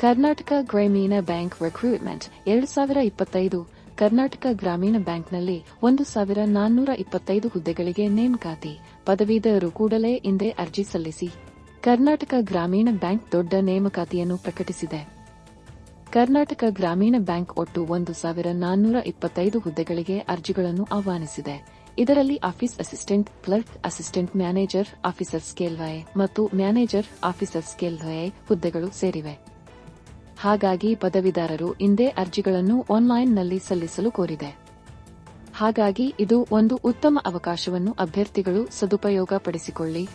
ಕರ್ನಾಟಕ ಗ್ರಾಮೀಣ bank recruitment, ಎರಡು ಸಾವಿರ ಇಪ್ಪತ್ತೈದು. ಕರ್ನಾಟಕ ಗ್ರಾಮೀಣ ಬ್ಯಾಂಕ್ನಲ್ಲಿ ಒಂದು ಸಾವಿರ ನಾನ್ನೂರ ಇಪ್ಪತ್ತೈದು ಹುದ್ದೆಗಳಿಗೆ ನೇಮಕಾತಿ ಪದವೀಧರರು ಕೂಡಲೇ ಇಂದೇ ಅರ್ಜಿ ಸಲ್ಲಿಸಿ. ಕರ್ನಾಟಕ ಗ್ರಾಮೀಣ ಬ್ಯಾಂಕ್ ದೊಡ್ಡ ನೇಮಕಾತಿಯನ್ನು ಪ್ರಕಟಿಸಿದೆ. ಕರ್ನಾಟಕ ಗ್ರಾಮೀಣ ಬ್ಯಾಂಕ್ ಒಟ್ಟು ಒಂದು ಸಾವಿರ ನಾನ್ನೂರ ಇಪ್ಪತ್ತೈದು ಹುದ್ದೆಗಳಿಗೆ ಅರ್ಜಿಗಳನ್ನು ಆಹ್ವಾನಿಸಿದೆ. ಇದರಲ್ಲಿ office assistant, clerk, assistant manager, officer scale ಮತ್ತು ಮ್ಯಾನೇಜರ್, ಆಫೀಸರ್ ಸ್ಕೇಲ್ ಹುದ್ದೆಗಳು ಸೇರಿವೆ. ಹಾಗಾಗಿ ಪದವಿದಾರರು ಇಂದೇ ಅರ್ಜಿಗಳನ್ನು ಆನ್ಲೈನ್ನಲ್ಲಿ ಸಲ್ಲಿಸಲು ಕೋರಿದೆ. ಹಾಗಾಗಿ ಇದು ಒಂದು ಉತ್ತಮ ಅವಕಾಶವನ್ನು ಅಭ್ಯರ್ಥಿಗಳು ಸದುಪಯೋಗ ಪಡಿಸಿಕೊಳ್ಳಿ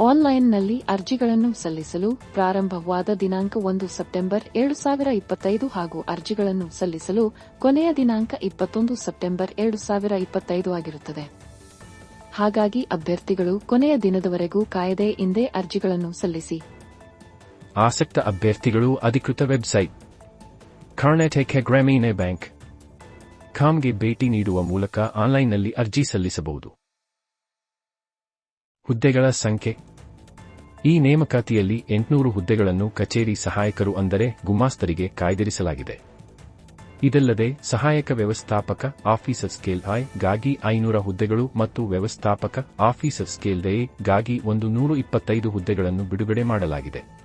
ಆನ್ಲೈನ್ನಲ್ಲಿ ಅರ್ಜಿಗಳನ್ನು ಸಲ್ಲಿಸಲು ಪ್ರಾರಂಭವಾದ ದಿನಾಂಕ ಒಂದು ಸೆಪ್ಟೆಂಬರ್ ಎರಡು ಸಾವಿರ ಇಪ್ಪತ್ತೈದು ಹಾಗೂ ಅರ್ಜಿಗಳನ್ನು ಸಲ್ಲಿಸಲು ಕೊನೆಯ ದಿನಾಂಕ ಇಪ್ಪತ್ತೊಂದು ಸೆಪ್ಟೆಂಬರ್ ಎರಡು ಸಾವಿರ ಇಪ್ಪತ್ತೈದು ಆಗಿರುತ್ತದೆ. ಹಾಗಾಗಿ ಅಭ್ಯರ್ಥಿಗಳು ಕೊನೆಯ ದಿನದವರೆಗೂ ಕಾಯದೆ ಇಂದೇ ಅರ್ಜಿಗಳನ್ನು ಸಲ್ಲಿಸಿ. ಆಸಕ್ತ ಅಭ್ಯರ್ಥಿಗಳು ಅಧಿಕೃತ ವೆಬ್ಸೈಟ್ ಕರ್ನಾಟಕ ಗ್ರಾಮೀಣ ಬ್ಯಾಂಕ್ ಕಾಮ್ಗೆ ಭೇಟಿ ನೀಡುವ ಮೂಲಕ ಆನ್ಲೈನ್ನಲ್ಲಿ ಅರ್ಜಿ ಸಲ್ಲಿಸಬಹುದು. ಹುದ್ದೆಗಳ ಸಂಖ್ಯೆ ಈ ನೇಮಕಾತಿಯಲ್ಲಿ ಎಂಟುನೂರು ಹುದ್ದೆಗಳನ್ನು ಕಚೇರಿ ಸಹಾಯಕರು ಅಂದರೆ ಗುಮಾಸ್ತರಿಗೆ ಕಾಯ್ದಿರಿಸಲಾಗಿದೆ. ಇದಲ್ಲದೆ ಸಹಾಯಕ ವ್ಯವಸ್ಥಾಪಕ ಆಫೀಸರ್ ಸ್ಕೇಲ್ ಐ, ಗಾಗಿ ಐನೂರ ಹುದ್ದೆಗಳು ಮತ್ತು ವ್ಯವಸ್ಥಾಪಕ ಆಫೀಸರ್ ಸ್ಕೇಲ್ಗಾಗಿ ಒಂದು ನೂರು ಇಪ್ಪತ್ತೈದು ಹುದ್ದೆಗಳನ್ನು ಬಿಡುಗಡೆ ಮಾಡಲಾಗಿದೆ.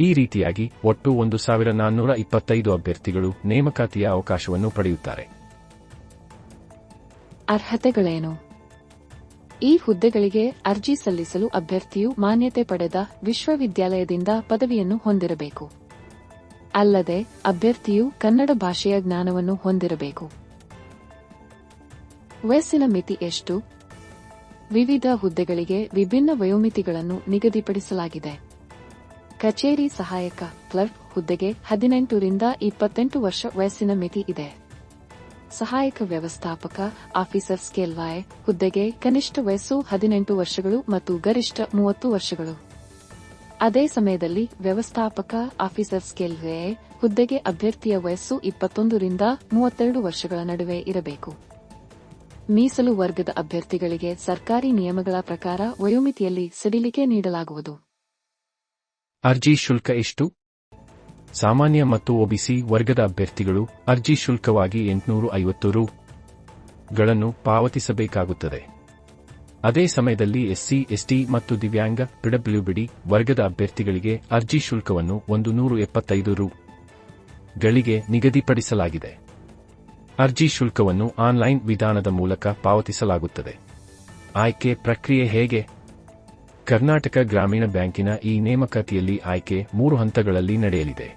ಈ ರೀತಿಯಾಗಿ ಒಟ್ಟು ಒಂದು ಸಾವಿರ ನಾನ್ನೂರ ಇಪ್ಪತ್ತೈದು ಅಭ್ಯರ್ಥಿಗಳು ನೇಮಕಾತಿಯ ಅವಕಾಶವನ್ನು ಪಡೆಯುತ್ತಾರೆ. ಅರ್ಹತೆಗಳೇನು? ಈ ಹುದ್ದೆಗಳಿಗೆ ಅರ್ಜಿ ಸಲ್ಲಿಸಲು ಅಭ್ಯರ್ಥಿಯು ಮಾನ್ಯತೆ ಪಡೆದ ವಿಶ್ವವಿದ್ಯಾಲಯದಿಂದ ಪದವಿಯನ್ನು ಹೊಂದಿರಬೇಕು. ಅಲ್ಲದೆ, ಅಭ್ಯರ್ಥಿಯು ಕನ್ನಡ ಭಾಷೆಯ ಜ್ಞಾನವನ್ನು ಹೊಂದಿರಬೇಕು. ವಯಸ್ಸಿನ ಮಿತಿ ಎಷ್ಟು? ವಿವಿಧ ಹುದ್ದೆಗಳಿಗೆ ವಿಭಿನ್ನ ವಯೋಮಿತಿಗಳನ್ನು ನಿಗದಿಪಡಿಸಲಾಗಿದೆ. ಕಚೇರಿ ಸಹಾಯಕ ಕ್ಲರ್ಕ್ ಹುದ್ದೆಗೆ ಹದಿನೆಂಟರಿಂದ ಇಪ್ಪತ್ತೆಂಟು ವರ್ಷ ವಯಸ್ಸಿನ ಮಿತಿ ಇದೆ. ಸಹಾಯಕ ವ್ಯವಸ್ಥಾಪಕ ಆಫೀಸರ್ ಸ್ಕೇಲ್ ವಾಯ್ ಹುದ್ದೆಗೆ ಕನಿಷ್ಠ ವಯಸ್ಸು ಹದಿನೆಂಟು ವರ್ಷಗಳು ಮತ್ತು ಗರಿಷ್ಠ ಮೂವತ್ತು ವರ್ಷಗಳು. ಅದೇ ಸಮಯದಲ್ಲಿ ವ್ಯವಸ್ಥಾಪಕ ಆಫೀಸರ್ ಸ್ಕೇಲ್ ವೇ ಹುದ್ದೆಗೆ ಅಭ್ಯರ್ಥಿಯ ವಯಸ್ಸು ಇಪ್ಪತ್ತೊಂದರಿಂದ ಮೂವತ್ತೆರಡು ವರ್ಷಗಳ ನಡುವೆ ಇರಬೇಕು. ಮೀಸಲು ವರ್ಗದ ಅಭ್ಯರ್ಥಿಗಳಿಗೆ ಸರ್ಕಾರಿ ನಿಯಮಗಳ ಪ್ರಕಾರ ವಯೋಮಿತಿಯಲ್ಲಿ ಸಡಿಲಿಕೆ ನೀಡಲಾಗುವುದು. ಅರ್ಜಿ ಶುಲ್ಕ ಎಷ್ಟು? ಸಾಮಾನ್ಯ ಮತ್ತು ಒಬಿಸಿ ವರ್ಗದ ಅಭ್ಯರ್ಥಿಗಳು ಅರ್ಜಿ ಶುಲ್ಕವಾಗಿ ಎಂಟುನೂರು ಐವತ್ತು ರು ಗಳನ್ನು ಪಾವತಿಸಬೇಕಾಗುತ್ತದೆ. ಅದೇ ಸಮಯದಲ್ಲಿ ಎಸ್ಸಿ, ಎಸ್ಟಿ ಮತ್ತು ದಿವ್ಯಾಂಗ ಪಿಡಬ್ಲ್ಯೂಬಿಡಿ ವರ್ಗದ ಅಭ್ಯರ್ಥಿಗಳಿಗೆ ಅರ್ಜಿ ಶುಲ್ಕವನ್ನು ಒಂದು ನೂರು ಎಪ್ಪತ್ತೈದು ರು ಗಳಿಗೆ ನಿಗದಿಪಡಿಸಲಾಗಿದೆ. ಅರ್ಜಿ ಶುಲ್ಕವನ್ನು ಆನ್ಲೈನ್ ವಿಧಾನದ ಮೂಲಕ ಪಾವತಿಸಲಾಗುತ್ತದೆ. ಆಯ್ಕೆ ಪ್ರಕ್ರಿಯೆ ಹೇಗೆ? ಕರ್ನಾಟಕ ಗ್ರಾಮೀಣ ಬ್ಯಾಂಕಿನ ಈ ನೇಮಕಾತಿಯಲ್ಲಿ ಆಯ್ಕೆ ಮೂರು ಹಂತಗಳಲ್ಲಿ ನಡೆಯಲಿದೆ.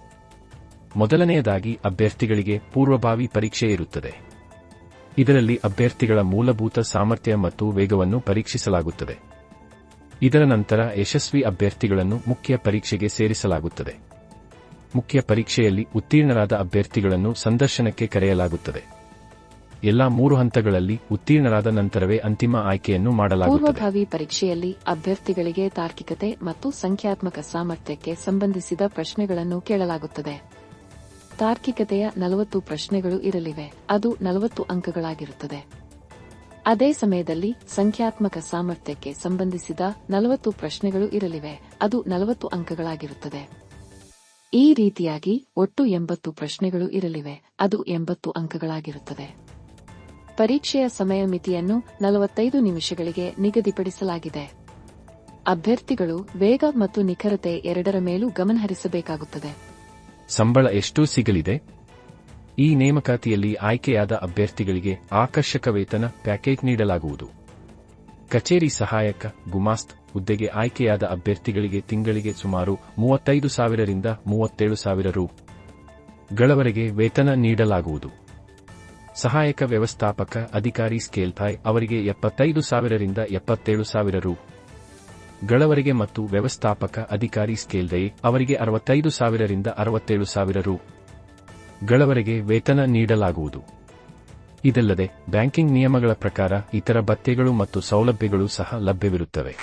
ಮೊದಲನೆಯದಾಗಿ ಅಭ್ಯರ್ಥಿಗಳಿಗೆ ಪೂರ್ವಭಾವಿ ಪರೀಕ್ಷೆ ಇರುತ್ತದೆ. ಇದರಲ್ಲಿ ಅಭ್ಯರ್ಥಿಗಳ ಮೂಲಭೂತ ಸಾಮರ್ಥ್ಯ ಮತ್ತು ವೇಗವನ್ನು ಪರೀಕ್ಷಿಸಲಾಗುತ್ತದೆ. ಇದರ ನಂತರ ಯಶಸ್ವಿ ಅಭ್ಯರ್ಥಿಗಳನ್ನು ಮುಖ್ಯ ಪರೀಕ್ಷೆಗೆ ಸೇರಿಸಲಾಗುತ್ತದೆ. ಮುಖ್ಯ ಪರೀಕ್ಷೆಯಲ್ಲಿ ಉತ್ತೀರ್ಣರಾದ ಅಭ್ಯರ್ಥಿಗಳನ್ನು ಸಂದರ್ಶನಕ್ಕೆ ಕರೆಯಲಾಗುತ್ತದೆ. ಎಲ್ಲಾ ಮೂರು ಹಂತಗಳಲ್ಲಿ ಉತ್ತೀರ್ಣರಾದ ನಂತರವೇ ಅಂತಿಮ ಆಯ್ಕೆಯನ್ನು ಮಾಡಲಾಗುತ್ತದೆ. ಪೂರ್ವಭಾವಿ ಪರೀಕ್ಷೆಯಲ್ಲಿ ಅಭ್ಯರ್ಥಿಗಳಿಗೆ ತಾರ್ಕಿಕತೆ ಮತ್ತು ಸಂಖ್ಯಾತ್ಮಕ ಸಾಮರ್ಥ್ಯಕ್ಕೆ ಸಂಬಂಧಿಸಿದ ಪ್ರಶ್ನೆಗಳನ್ನು ಕೇಳಲಾಗುತ್ತದೆ. ತಾರ್ಕಿಕತೆಯ ನಲವತ್ತು ಪ್ರಶ್ನೆಗಳು ಇರಲಿವೆ. ಅದು ನಲವತ್ತು ಅಂಕಗಳಾಗಿರುತ್ತದೆ. ಅದೇ ಸಮಯದಲ್ಲಿ ಸಂಖ್ಯಾತ್ಮಕ ಸಾಮರ್ಥ್ಯಕ್ಕೆ ಸಂಬಂಧಿಸಿದ ನಲವತ್ತು ಪ್ರಶ್ನೆಗಳು ಇರಲಿವೆ. ಅದು ನಲವತ್ತು ಅಂಕಗಳಾಗಿರುತ್ತದೆ. ಈ ರೀತಿಯಾಗಿ ಒಟ್ಟು ಎಂಬತ್ತು ಪ್ರಶ್ನೆಗಳು ಇರಲಿವೆ. ಅದು ಎಂಬತ್ತು ಅಂಕಗಳಾಗಿರುತ್ತದೆ. ಪರೀಕ್ಷೆಯ ಸಮಯ ಮಿತಿಯನ್ನು ನಲವತ್ತೈದು ನಿಮಿಷಗಳಿಗೆ ನಿಗದಿಪಡಿಸಲಾಗಿದೆ. ಅಭ್ಯರ್ಥಿಗಳು ವೇಗ ಮತ್ತು ನಿಖರತೆ ಎರಡರ ಮೇಲೂ ಗಮನಹರಿಸಬೇಕಾಗುತ್ತದೆ ಸಂಬಳ ಎಷ್ಟು ಸಿಗಲಿದೆ. ಈ ನೇಮಕಾತಿಯಲ್ಲಿ ಆಯ್ಕೆಯಾದ ಅಭ್ಯರ್ಥಿಗಳಿಗೆ ಆಕರ್ಷಕ ವೇತನ ಪ್ಯಾಕೇಜ್ ನೀಡಲಾಗುವುದು. ಕಚೇರಿ ಸಹಾಯಕ ಗುಮಾಸ್ತ್ ಹುದ್ದೆಗೆ ಆಯ್ಕೆಯಾದ ಅಭ್ಯರ್ಥಿಗಳಿಗೆ ತಿಂಗಳಿಗೆ ಸುಮಾರು ಮೂವತ್ತೈದು ಸಾವಿರರಿಂದ ಮೂವತ್ತೇಳು ಸಾವಿರ ರೂಗಳವರೆಗೆ ವೇತನ ನೀಡಲಾಗುವುದು. ಸಹಾಯಕ ವ್ಯವಸ್ಥಾಪಕ ಅಧಿಕಾರಿ ಸ್ಕೇಲ್ ಥಾಯ್ ಅವರಿಗೆ ಎಪ್ಪತ್ತೈದು ಸಾವಿರರಿಂದ ಎಪ್ಪತ್ತೇಳು ಸಾವಿರ ರು. ಗಳವರೆಗೆ ಮತ್ತು ವ್ಯವಸ್ಥಾಪಕ ಅಧಿಕಾರಿ ಸ್ಕೇಲ್ ದೈ ಅವರಿಗೆ ಅರವತ್ತೈದು ಸಾವಿರರಿಂದ ಅರವತ್ತೇಳು ಸಾವಿರ ರು. ಗಳವರೆಗೆ ವೇತನ ನೀಡಲಾಗುವುದು. ಇದಲ್ಲದೆ ಬ್ಯಾಂಕಿಂಗ್ ನಿಯಮಗಳ ಪ್ರಕಾರ ಇತರ ಭತ್ಯೆಗಳು ಮತ್ತು ಸೌಲಭ್ಯಗಳು ಸಹ ಲಭ್ಯವಿರುತ್ತವೆ.